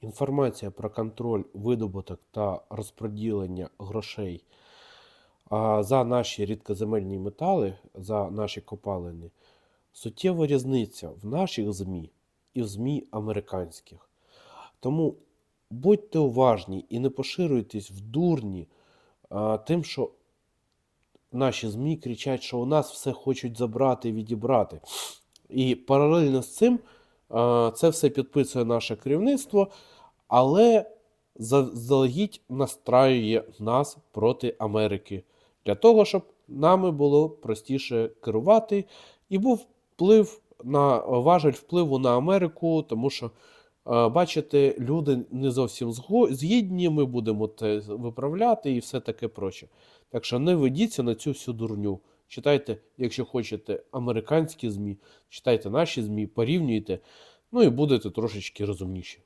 Інформація про контроль, видобуток та розподілення грошей за наші рідкоземельні метали, за наші копалини, суттєва різниця в наших ЗМІ і в ЗМІ американських. Тому будьте уважні і не поширюйтесь в дурні тим, що наші ЗМІ кричать, що у нас все хочуть забрати і відібрати. І паралельно з цим це все підписує наше керівництво, але заздалегідь настраює нас проти Америки для того, щоб нами було простіше керувати і був вплив на важель впливу на Америку, тому що. е, Бачите, люди не зовсім згідні, ми будемо це виправляти і все таке проче. Так що не ведіться на цю всю дурню. Читайте, якщо хочете, американські ЗМІ, читайте наші ЗМІ, порівнюйте, ну і будете трошечки розумніші.